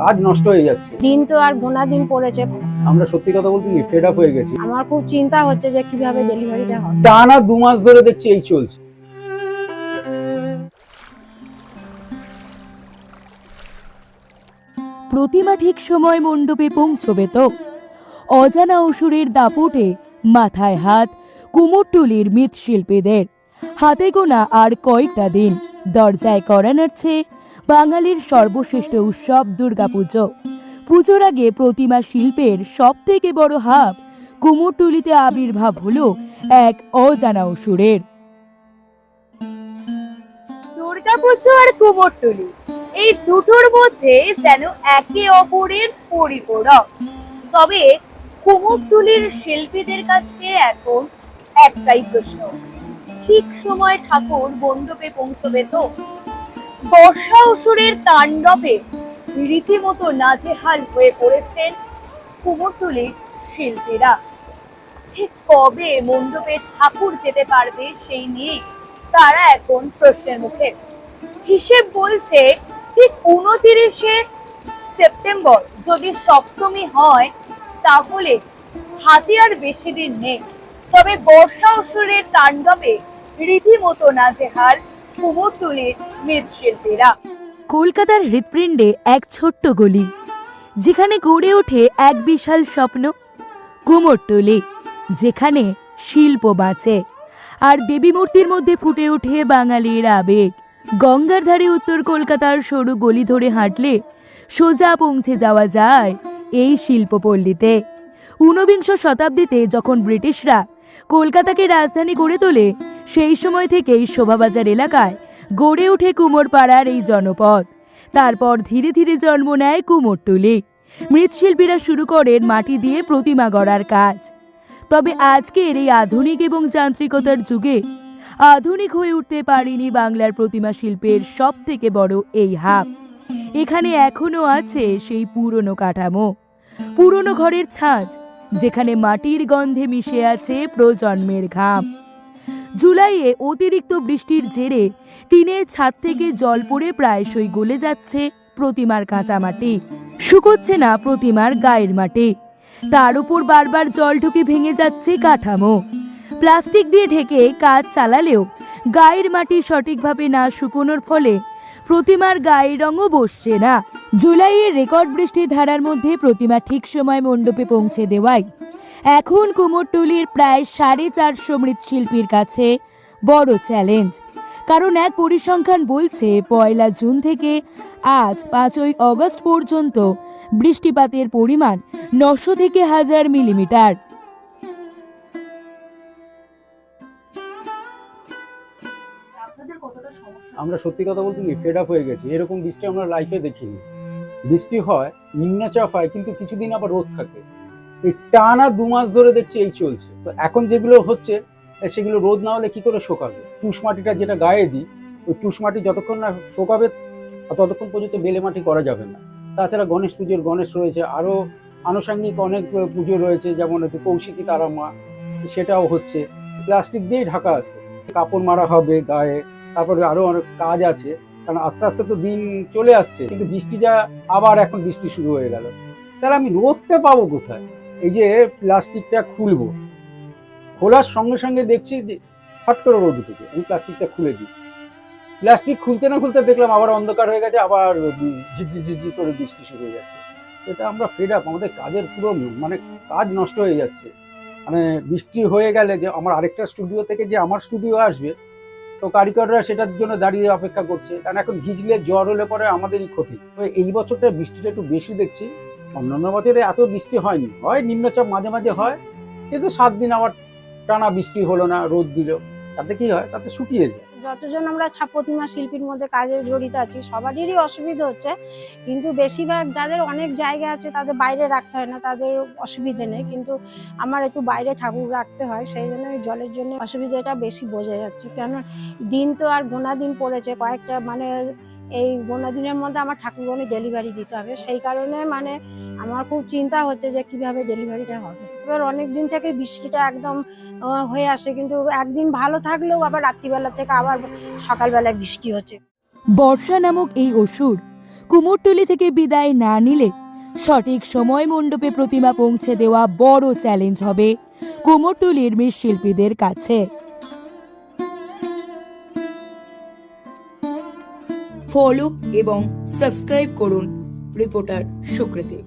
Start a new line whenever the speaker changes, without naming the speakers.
কাজ নষ্ট হয়ে যাচ্ছে।
দিন তো আর গোনা দিন পড়েছে।
আমরা সত্যি কথা বলতে কি ফেড আপ হয়ে গেছি।
আমার খুব চিন্তা হচ্ছে যে কীভাবে ডেলিভারিটা হবে
টানা দু মাস ধরে দেখছি এই চলছে।
প্রতিমা ঠিক সময় মণ্ডপে পৌঁছবে তো? অজানা অসুরের দাপটে মাথায় হাত কুমোরটুলির মৃৎশিল্পীদের। হাতে গোনা আর কয়েকটা দিন দরজায় করা নাড়ছে বাঙালির সর্বশ্রেষ্ঠ উৎসব দুর্গাপুজো। পুজোর আগে প্রতিমা শিল্পের সব থেকে বড় হাব কুমোরটুলিতে আবির্ভাব হলো এক অজানা অসুরের।
দুর্গাপুজো আর কুমোরটুলি, এই দুটোর মধ্যে যেন একে অপরের পরিপূরক। তবে কুমোরটুলির শিল্পীদের কাছে এখন একটাই প্রশ্ন, ঠিক সময় ঠাকুর মণ্ডপে পৌঁছবে তো? বর্ষা অসুরের তাণ্ডবে রীতিমতো নাজেহাল হয়ে পড়েছেন কুমোরটুলির শিল্পীরা। ঠিক কবে মণ্ডপে ঠাকুর যেতে পারবে সেই নিয়েই তারা এখন প্রশ্নের মুখে। হিসেব বলছে ঠিক উনতিরিশে সেপ্টেম্বর যদি সপ্তমী হয়, তাহলে হাতে আর বেশি দিন নেই। তবে বর্ষা অসুরের তাণ্ডবে রীতিমতো নাজেহাল
কলকাতার হৃৎপিণ্ডে এক ছোট্ট গলি, যেখানে গড়ে ওঠে এক বিশাল স্বপ্ন কুমোরটুলি যেখানে শিল্প বাঁচে। আর দেবী মূর্তির মধ্যে ফুটে ওঠে বাঙালির আবেগ। গঙ্গার ধারে উত্তর কলকাতার সরু গলি ধরে হাঁটলে সোজা পৌঁছে যাওয়া যায় এই শিল্পপল্লীতে। ঊনবিংশ শতাব্দীতে যখন ব্রিটিশরা কলকাতাকে রাজধানী গড়ে তোলে। সেই সময় থেকেই শোভাবাজার এলাকায় গড়ে ওঠে কুমোরপাড়ার এই জনপদ। তারপর ধীরে ধীরে জন্ম নেয় কুমোরটুলি। মৃৎশিল্পীরা শুরু করেন মাটি দিয়ে প্রতিমা গড়ার কাজ। তবে আজকের এই আধুনিক এবং যান্ত্রিকতার যুগে আধুনিক হয়ে উঠতে পারেনি বাংলার প্রতিমা শিল্পের সব থেকে বড় এই হাব। এখানে এখনও আছে সেই পুরনো কাঠামো। পুরনো ঘরের ছাঁচ যেখানে মাটির গন্ধে মিশে আছে প্রজন্মের ঘাম। জুলাইয়ে অতিরিক্ত বৃষ্টির জেরে টিনের ছাদ থেকে জল পড়ে প্রায়শই গলে যাচ্ছে প্রতিমার কাঁচা মাটি। শুকোচ্ছে না প্রতিমার গায়ের মাটি। তার উপর বারবার জল ঢুকে ভেঙে যাচ্ছে কাঠামো। প্লাস্টিক দিয়ে ঢেকে কাজ চালালেও গায়ের মাটি সঠিকভাবে না শুকোনোর ফলে প্রতিমার গায়ের রঙও বসছে না। জুলাইয়ের রেকর্ড বৃষ্টির ধারার মধ্যে প্রতিমা ঠিক সময় মণ্ডপে পৌঁছে দেওয়ায়। এখন কুমোরটুলির প্রায় সাড়ে চারশো মৃৎশিল্পীর কাছে বড় চ্যালেঞ্জ। কারণ এক পরিসংখ্যান বলছে, পয়লা জুন থেকে আজ পাঁচই অগস্ট পর্যন্ত বৃষ্টিপাতের পরিমাণ নশো থেকে হাজার মিলিমিটার।
আমরা সত্যি কথা বলতে কি ফেড আপ হয়ে গেছি। এরকম বৃষ্টি আমরা লাইফে দেখিনি। বৃষ্টি হয় নিম্নচাপ হয়, কিন্তু কিছুদিন আবার রোদ থাকে। এই টানা দু মাস ধরে দেখছি এই চলছে। তো এখন যেগুলো হচ্ছে সেগুলো রোদ না হলে কি করে শোকাবে? তুষ মাটিটা যেটা গায়ে দিই, ওই তুষ মাটি যতক্ষণ না শোকাবে ততক্ষণ পর্যন্ত বেলে মাটি করা যাবে না। তাছাড়া গণেশ পুজোর, গণেশ রয়েছে আরও আনুষঙ্গিক অনেক পুজো রয়েছে, যেমন হচ্ছে কৌশিকী তারা মা, সেটাও হচ্ছে। প্লাস্টিক দিয়েই ঢাকা আছে। কাপড় মারা হবে গায়ে, তারপরে আরও অনেক কাজ আছে। কারণ আস্তে আস্তে তো দিন চলে আসছে, কিন্তু বৃষ্টি যা আবার এখন বৃষ্টি শুরু হয়ে গেল। তাহলে আমি রোদতে পাবো কোথায়? এই যে প্লাস্টিকটা খুলবো। খোলার সঙ্গে সঙ্গে দেখছি যে ফট করে রোদ উঠেছে, আমি প্লাস্টিকটা খুলে দিই। প্লাস্টিক খুলতে না খুলতে দেখলাম আবার অন্ধকার হয়ে গেছে, আবার ঝিঝি ঝিঝি করে বৃষ্টি শুরু হয়ে যাচ্ছে। এটা আমরা ফেড আপ আমাদের কাজের পুরো মানে কাজ নষ্ট হয়ে যাচ্ছে। মানে বৃষ্টি হয়ে গেলে যে আমার আরেকটা স্টুডিও থেকে যে আমার স্টুডিও আসবে তো কারিগররা সেটার জন্য দাঁড়িয়ে অপেক্ষা করছে। কারণ এখন ভিজলে জ্বর হলে পরে আমাদেরই ক্ষতি। তো এই বছরটা বৃষ্টিটা একটু বেশি দেখছি। অন্যান্য বছরে এত বৃষ্টি হয়নি। হয় নিম্নচাপ মাঝে মাঝে হয়, কিন্তু সাত দিন আবার টানা বৃষ্টি হলো না, রোদ দিল। তাতে কি হয়? তাতে শুকিয়ে যায়।
যতজন আমরা প্রতিমা শিল্পীর মধ্যে কাজে জড়িত আছি সবারই অসুবিধা হচ্ছে। কিন্তু বেশিরভাগ যাদের অনেক জায়গা আছে, তাদের বাইরে রাখতে হয় না, তাদের অসুবিধে নেই। কিন্তু আমার একটু বাইরে ঠাকুর রাখতে হয়, সেই জন্য জলের জন্য অসুবিধাটা বেশি বোঝা যাচ্ছে। কেন দিন তো আর গোনা দিন পড়েছে, কয়েকটা মানে এই গোনা দিনের মধ্যে আমার ঠাকুরগণে ডেলিভারি দিতে হবে। সেই কারণে মানে আমার খুব চিন্তা হচ্ছে যে কীভাবে ডেলিভারিটা হবে। এবার অনেক দিন থেকে বৃষ্টিটা একদম হয়ে আসে কিন্তু একদিন ভালো থাকলেও আবার রাত্রিবেলা থেকে আবার সকালবেলায় বৃষ্টি হচ্ছে।
বর্ষা নামক এই অসুর কুমোরটুলি থেকে বিদায় না নিলে সঠিক সময় মণ্ডপে প্রতিমা পৌঁছে দেওয়া বড় চ্যালেঞ্জ হবে কুমোরটুলির মৃৎশিল্পীদের কাছে। ফলো এবং সাবস্ক্রাইব করুন রিপোর্টার সুকৃতি